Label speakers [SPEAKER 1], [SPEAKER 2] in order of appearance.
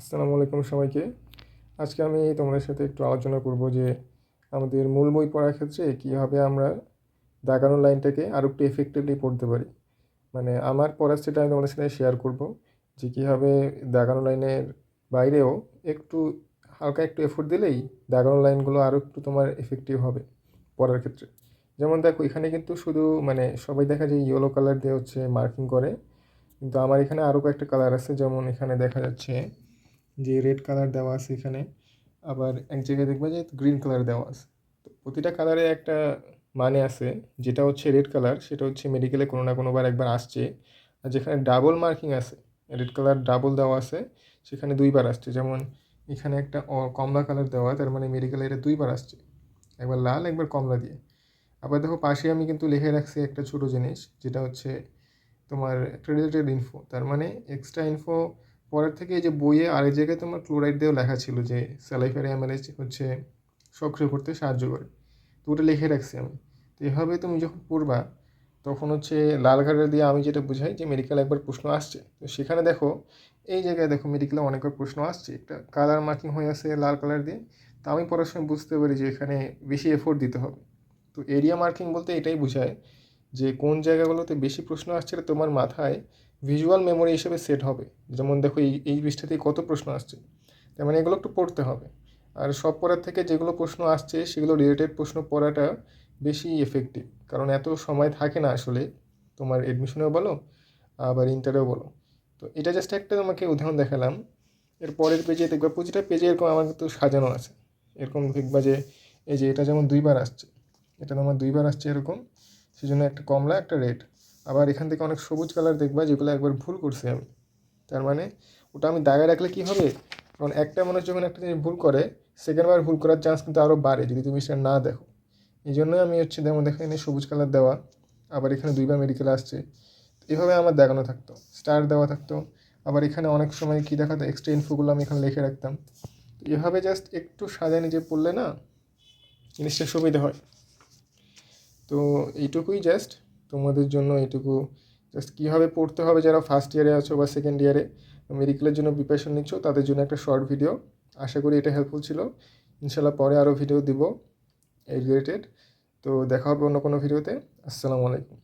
[SPEAKER 1] আসসালামু আলাইকুম সবাইকে। আজকে আমি তোমাদের সাথে একটু আলোচনা করব যে আমাদের মূল বই পড়ার ক্ষেত্রে কীভাবে আমরা দাগানো লাইনটাকে আরও একটু এফেক্টিভলি পড়তে পারি। মানে আমার পড়ার সেটা আমি তোমাদের সাথে শেয়ার করব যে কীভাবে দাগানো লাইনের বাইরেও একটু হালকা একটু এফোর্ট দিলেই দাগানো লাইনগুলো আরও একটু তোমার এফেক্টিভ হবে পড়ার ক্ষেত্রে। যেমন দেখো, এখানে কিন্তু শুধু মানে সবাই দেখা যায় ইয়েলো কালার দিয়ে হচ্ছে মার্কিং করে, কিন্তু আমার এখানে আরও কয়েকটা কালার আছে। যেমন এখানে দেখা যাচ্ছে যে রেড কালার দেওয়া আছে এখানে, আবার এক জায়গায় দেখবে যে গ্রিন কালার দেওয়া আছে। তো প্রতিটা কালারে একটা মানে আছে, যেটা হচ্ছে রেড কালার সেটা হচ্ছে মেডিকেলে কোনো না কোনোবার একবার আসছে। আর যেখানে ডাবল মার্কিং আছে রেড কালার ডাবল দেওয়া আছে, সেখানে দুইবার আসছে। যেমন এখানে একটা কমলা কালার দেওয়া, তার মানে মেডিকেলে এটা দুইবার আসছে। একবার লাল, একবার কমলা দিয়ে। আবার দেখো পাশে আমি কিন্তু লিখে রাখছি একটা ছোটো জিনিস, যেটা হচ্ছে তোমার একটা রিলেটেড ইনফো তার মানে এক্সট্রা ইনফো পরের থেকে এই যে বইয়ে আরেক জায়গায় তোমার ক্লোরাইড দিয়েও লেখা ছিল যে স্যালাইফারি অ্যামালেজ হচ্ছে সক্রিয় করতে সাহায্য করে। তো ওটা লিখে রাখছি আমি। তো এভাবে তুমি যখন পড়বা, তখন হচ্ছে লাল কালার দিয়ে আমি যেটা বুঝাই যে মেডিকেল একবার প্রশ্ন আসছে। তো সেখানে দেখো, এই জায়গায় দেখো মেডিকেলে অনেকবার প্রশ্ন আসছে। একটা কালার মার্কিং হয়ে আছে লাল কালার দিয়ে। তো আমি পড়ার সময় বুঝতে পারি যে এখানে বেশি এফোর্ট দিতে হবে। তো এরিয়া মার্কিং বলতে এটাই বোঝায় যে কোন জায়গাগুলোতে বেশি প্রশ্ন আসছে তোমার মাথায় ভিজুয়াল মেমোরি হিসেবে সেট হবে। যেমন দেখো এই এই পৃষ্ঠাতে কত প্রশ্ন আসছে। তার মানে এগুলো একটু পড়তে হবে। আর সব পড়ার থেকে যেগুলো প্রশ্ন আসছে সেগুলো রিলেটেড প্রশ্ন পড়াটা বেশি এফেক্টিভ কারণ এত সময় থাকে না আসলে। তোমার অ্যাডমিশনেও বলো, আবার ইন্টারেও বলো। তো এটা জাস্ট একটা তোমাকে উদাহরণ দেখালাম। এর পরের পেজে দেখবা প্রতিটা পেজে এরকম আমার কিন্তু সাজানো আছে। এরকম দেখবা যে, এই যে এটা যেমন দুইবার আসছে, এটা তোমার দুইবার আসছে এরকম। সেজন্য একটা কমলা, একটা রেড। আবার এখান থেকে অনেক সবুজ কালার দেখবা, যেগুলো একবার ভুল করছি আমি। তার মানে ওটা আমি দাগায় রাখলে কী হবে? কারণ একটা মানুষ যখন একটা জিনিস ভুল করে সেকেন্ডবার ভুল করার চান্স কিন্তু আরও বাড়ে যদি তুমি সেটা না দেখো। এই জন্যই আমি হচ্ছে যেমন দেখো এখানে সবুজ কালার দেওয়া, আবার এখানে দুইবার মেডিকেল আসছে। এভাবে আমার দেখানো থাকতো স্টার দেওয়া থাকতো। আবার এখানে অনেক সময় কী দেখাতো এক্সট্রা ইনফোগুলো আমি এখানে লিখে রাখতাম। এভাবে জাস্ট একটু সাজায় নিজে পড়লে না, জিনিসটা সুবিধা হয়। তো এইটুকুই জাস্ট তোমাদের জন্য এইটুকু। জাস্ট কীভাবে পড়তে হবে যারা ফার্স্ট ইয়ারে আছো বা সেকেন্ড ইয়ারে মেডিকেলের জন্য প্রিপারেশন নিচ্ছ, তাদের জন্য একটা শর্ট ভিডিও আশা করি এটা হেল্পফুল ছিল। ইনশাল্লাহ পরে আরও ভিডিও দিব। এই রিলেটেড তো দেখা হবে অন্য কোনো ভিডিওতে আসসালামু আলাইকুম।